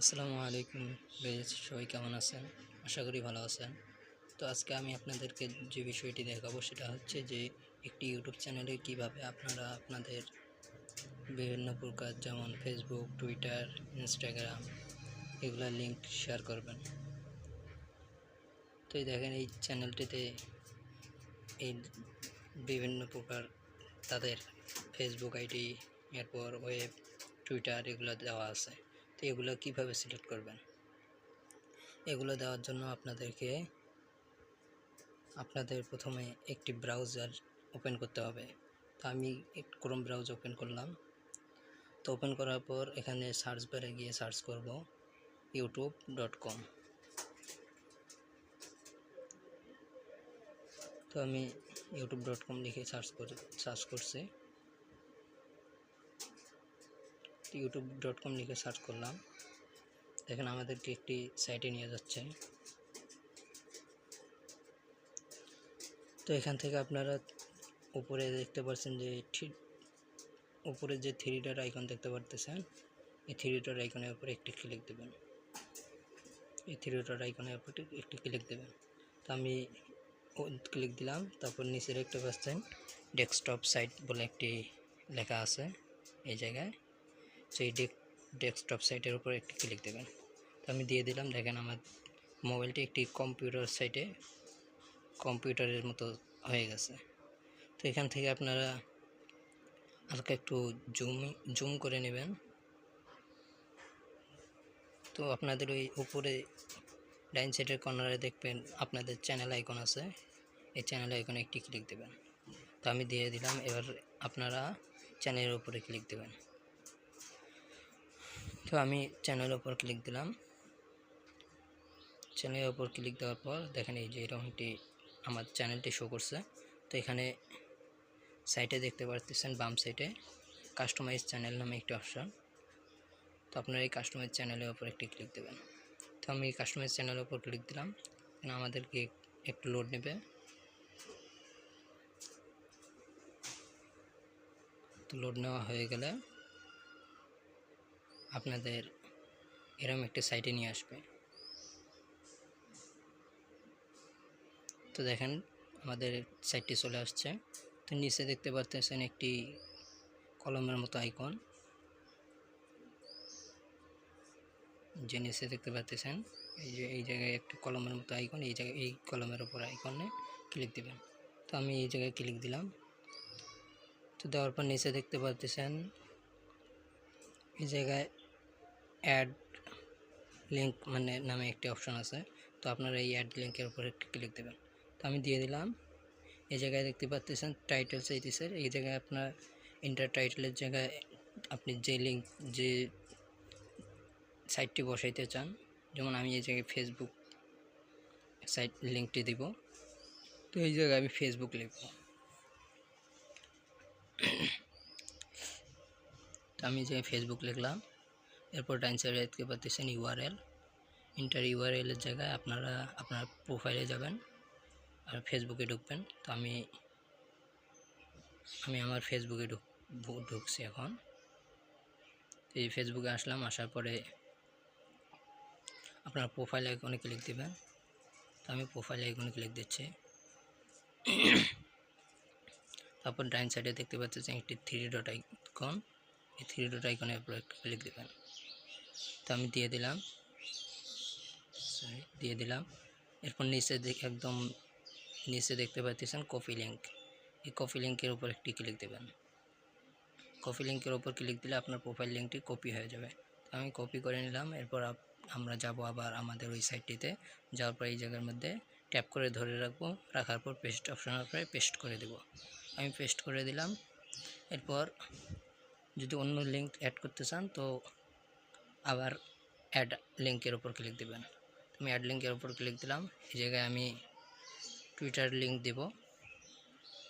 আসসালামু আলাইকুম গাইজ সবাই কেমন আছেন? আশা করি ভালো আছেন। তো আজকে আমি আপনাদেরকে যে বিষয়টি দেখাবো সেটা হচ্ছে যে একটি ইউটিউব চ্যানেলে কীভাবে আপনারা আপনাদের বিভিন্ন প্রকার যেমন ফেসবুক টুইটার ইনস্টাগ্রাম এগুলার লিঙ্ক শেয়ার করবেন। তো দেখেন, এই চ্যানেলটিতে এই বিভিন্ন প্রকার তাদের ফেসবুক আইডি এরপর ওয়েব টুইটার এগুলো দেওয়া আছে। তো এগুলো কীভাবে সিলেক্ট করবেন? এগুলো দেওয়ার জন্য আপনাদেরকে, আপনাদের প্রথমে একটি ব্রাউজার ওপেন করতে হবে। তো আমি ক্রোম ব্রাউজ ওপেন করলাম। তো ওপেন করার পর এখানে সার্চ বারে গিয়ে সার্চ করব ইউটিউব ডট কম তো আমি ইউটিউব ডট কম লিখে সার্চ করে সার্চ করছি। ইউটিউব ডট কম লিখে সার্চ করলাম। দেখেন আমাদেরকে একটি সাইটে নিয়ে যাচ্ছে। তো এখান থেকে আপনারা উপরে দেখতে পাচ্ছেন যে উপরে যে থ্রি ডট আইকন দেখতে পারতেছেন, এই থ্রি ডট আইকনের উপরে একটি ক্লিক দেবেন। এই থ্রি ডট আইকনের উপরে একটি ক্লিক দেবেন। তো আমি ক্লিক দিলাম, তারপর নিচে দেখতে পাচ্ছেন ডেস্কটপ সাইট বলে একটি লেখা আছে এই জায়গায়। সেই ডেক, ডেস্কটপ সাইটের উপর একটি ক্লিক দেবেন। তো আমি দিয়ে দিলাম, দেখেন আমার মোবাইলটি একটি কম্পিউটার সাইটে কম্পিউটারের মতো হয়ে গেছে। তো এখান থেকে আপনারা হালকা একটু জুম জুম করে নেবেন। তো আপনাদের ওই উপরে ডাইন সাইডের কর্নারে দেখবেন আপনাদের চ্যানেল আইকন আছে। এই চ্যানেল আইকনে একটি ক্লিক দেবেন। তো আমি দিয়ে দিলাম, এবার আপনারা চ্যানেলের উপরে ক্লিক দেবেন। তো আমি চ্যানেলের উপর ক্লিক দিলাম। চ্যানেলের উপর ক্লিক দেওয়ার পর দেখেন এই যে এরকমটি আমার চ্যানেলটি শো করছে। তো এখানে সাইটে দেখতে পাচ্ছেন বাম সাইটে কাস্টমাইজ চ্যানেল নামে একটি অপশান তো আপনারা এই কাস্টমাইজ চ্যানেলের উপর একটি ক্লিক দেবেন। তো আমি কাস্টমাইজ চ্যানেলের উপর ক্লিক দিলাম। আমাদেরকে একটু লোড নেবে। তো লোড নেওয়া হয়ে গেলে আপনাদের এরম একটি সাইটে নিয়ে আসবে। তো দেখেন, আমাদের সাইটটি চলে আসছে। তো নিচে দেখতে পাচ্ছেন একটি কলমের মতো আইকন যে নিচে দেখতে পাচ্ছেন এই যে, এই জায়গায় একটি কলমের মতো আইকন এই জায়গায়, এই কলমের উপর আইকনে ক্লিক দিবেন। তো আমি এই জায়গায় ক্লিক দিলাম। তো দেওয়ার পর নিচে দেখতে পাচ্ছেন এই জায়গায় অ্যাড লিঙ্ক মানে নামে একটি অপশন আছে। তো আপনারা এই অ্যাড লিঙ্কের উপরে ক্লিক দেবেন। তো আমি দিয়ে দিলাম। এই জায়গায় দেখতে পাচ্ছেন টাইটেল চাইতেছে। এই জায়গায় আপনার ইন্টার টাইটেলের জায়গায় আপনি যে লিঙ্ক যে সাইটটি বসাইতে চান, যেমন আমি এই জায়গায় ফেসবুক সাইট লিঙ্কটি দিব। তো এই জায়গায় আমি ফেসবুক লিখব। তো আমি যে ফেসবুক লিখলাম। এরপর ডাইন সাইডে দেখতে পাচ্ছেন ইউআরএল ইন্টার ইউআরএলের জায়গায় আপনারা, আপনার প্রোফাইলে যাবেন আর ফেসবুকে ঢুকবেন। তো আমি আমি আমার ফেসবুকে ঢুক ঢুকছি এখন। এই ফেসবুকে আসলাম, আসার পরে আপনার প্রোফাইল আইকনে ক্লিক দেবেন। তো আমি প্রোফাইল আইকনে ক্লিক দিচ্ছি। তারপর ডাইন সাইডে দেখতে পাচ্ছেন একটি থ্রি ডট আইকন এই থ্রি ডট আইকনের উপর ক্লিক দেবেন। তো আমি দিয়ে দিলাম। সরি দিয়ে দিলাম। এরপর নিচে একদম নিচে দেখতে পাচ্ছেন কপি লিঙ্ক এই কপি লিঙ্কের উপর একটি ক্লিক দেবেন। কপি লিঙ্কের উপর ক্লিক দিলে আপনার প্রোফাইল লিঙ্কটি কপি হয়ে যাবে। আমি কপি করে নিলাম। এরপর আমরা যাব আবার আমাদের ওই সাইটটিতে যাওয়ার পর এই জায়গার মধ্যে ট্যাপ করে ধরে রাখব। রাখার পর পেস্ট অপশনের উপরে পেস্ট করে দেব। আমি পেস্ট করে দিলাম। এরপর যদি অন্য লিঙ্ক অ্যাড করতে চান তো আবার অ্যাড লিঙ্কের ওপর ক্লিক দেবেন। আমি অ্যাড লিঙ্কের ওপর ক্লিক দিলাম। এই জায়গায় আমি টুইটার লিঙ্ক দেব।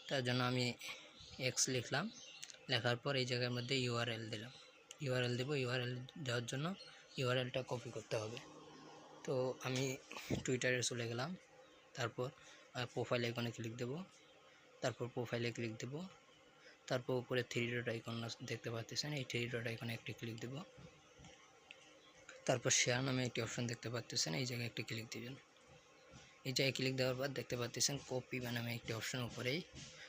তার জন্য আমি এক্স লিখলাম। লেখার পর এই জায়গার মধ্যে ইউআরএল দিলাম। ইউআরএল দেবো। ইউআরএল দেওয়ার জন্য ইউআরএলটা কপি করতে হবে। তো আমি টুইটারে চলে গেলাম। তারপর প্রোফাইল আইকনে ক্লিক দেব। তারপর প্রোফাইলে ক্লিক দেব। তারপর উপরে থ্রি ডট আইকন দেখতে পাচ্ছেন। এই থ্রি ডট আইকনে একটি ক্লিক দেব। তারপর শেয়ার নামে একটি অপশন দেখতে পাচ্ছেন এই জায়গায় একটি ক্লিক দিবেন। এই জায়গায় ক্লিক দেওয়ার পর দেখতে পাচ্ছেন কপি বা নামে একটি অপশন উপরেই।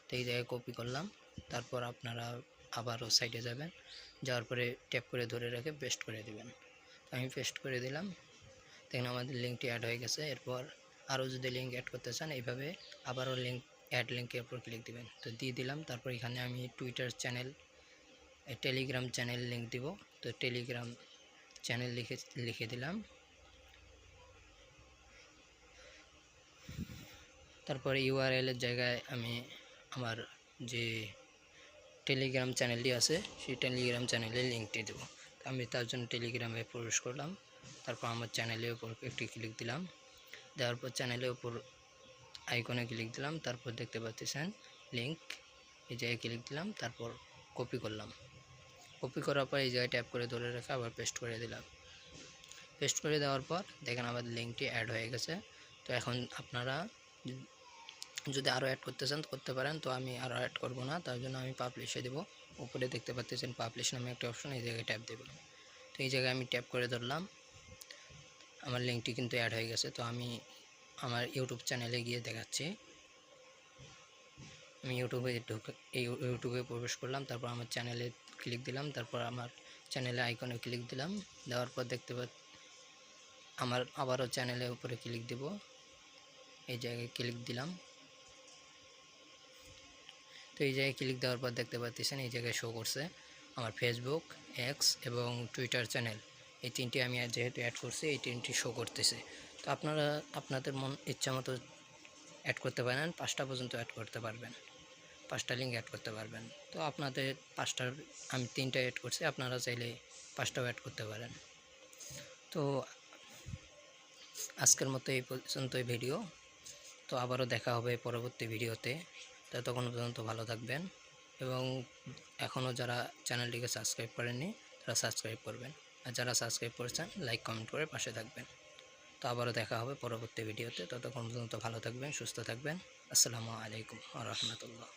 তো এই জায়গায় কপি করলাম, তারপর আপনারা আবারও সাইডে যাবেন, যাওয়ার পরে ট্যাপ করে ধরে রেখে পেস্ট করে দেবেন। আমি পেস্ট করে দিলাম, দেখেন আমাদের লিঙ্কটি অ্যাড হয়ে গেছে, এরপর আরও যদি লিঙ্ক অ্যাড করতে চান, এইভাবে আবারও লিঙ্ক অ্যাড লিঙ্কের উপর ক্লিক দিবেন। তো দিয়ে দিলাম, তারপর এখানে আমি Twitter channel Telegram channel link দিব। তো টেলিগ্রাম চ্যানেল লিখে লিখে দিলাম। তারপরে ইউআরএল এর জায়গায় আমি আমার যে টেলিগ্রাম চ্যানেলটি আছে, সেই টেলিগ্রাম চ্যানেলের লিঙ্কটি দেবো। আমি তার জন্য টেলিগ্রামে প্রবেশ করলাম, তারপর আমার চ্যানেলের উপর একটি ক্লিক দিলাম। দেওয়ার পর চ্যানেলের উপর আইকনে ক্লিক দিলাম, তারপর দেখতে পাচ্ছেন লিঙ্ক এই জায়গায় ক্লিক দিলাম, তারপর কপি করলাম। কপি করার পর এই জায়গায় ট্যাপ করে ধরে রেখে আবার পেস্ট করে দিলাম। পেস্ট করে দেওয়ার পর দেখেন আমাদের লিঙ্কটি অ্যাড হয়ে গেছে। তো এখন আপনারা যদি- আরও অ্যাড করতে চান, করতে পারেন। তো আমি আরও অ্যাড করব না, তার জন্য আমি পাবলিশে দেবো। উপরে দেখতে পাচ্ছেন পাবলিশ নামে একটা অপশন এই জায়গায় ট্যাপ দেবো তো এই জায়গায় আমি ট্যাপ করে ধরলাম। আমার লিঙ্কটি কিন্তু অ্যাড হয়ে গেছে। তো আমি আমার ইউটিউব চ্যানেলে গিয়ে দেখাচ্ছি। আমি ইউটিউবে ঢুকে, এই ইউটিউবে প্রবেশ করলাম। তারপর আমার চ্যানেলে ক্লিক দিলাম, তারপর আমার চ্যানেলে আইকনে ক্লিক দিলাম, দেওয়ার পর দেখতে পা আমার আবারও চ্যানেলের উপরে ক্লিক দেব, এই জায়গায় ক্লিক দিলাম। তো এই জায়গায় ক্লিক দেওয়ার পর দেখতে পাচ্ছেন, এই জায়গায় শো করছে আমার ফেসবুক এক্স এবং টুইটার চ্যানেল এই তিনটি আমি যেহেতু অ্যাড করছি, এই তিনটি শো করতেছে। তো আপনারা, আপনাদের মন, ইচ্ছা মতো অ্যাড করতে পারেন, পাঁচটা পর্যন্ত অ্যাড করতে পারবেন। পাঁচটা লিঙ্ক অ্যাড করতে পারবেন। তো আপনাদের পাঁচটার আমি তিনটা অ্যাড করছি, আপনারা চাইলে পাঁচটাও অ্যাড করতে পারেন। তো আজকের মতো এই পর্যন্তই ভিডিও তো আবারও দেখা হবে পরবর্তী ভিডিওতে ততক্ষণ পর্যন্ত ভালো থাকবেন এবং এখনও যারা চ্যানেলটিকে সাবস্ক্রাইব করেননি, তারা সাবস্ক্রাইব করবেন। আর যারা সাবস্ক্রাইব করেছেন লাইক কমেন্ট করে পাশে থাকবেন। তো আবারও দেখা হবে পরবর্তী ভিডিওতে ততক্ষণ পর্যন্ত ভালো থাকবেন, সুস্থ থাকবেন। আসসালামু আলাইকুম রহমতুল্লাহ।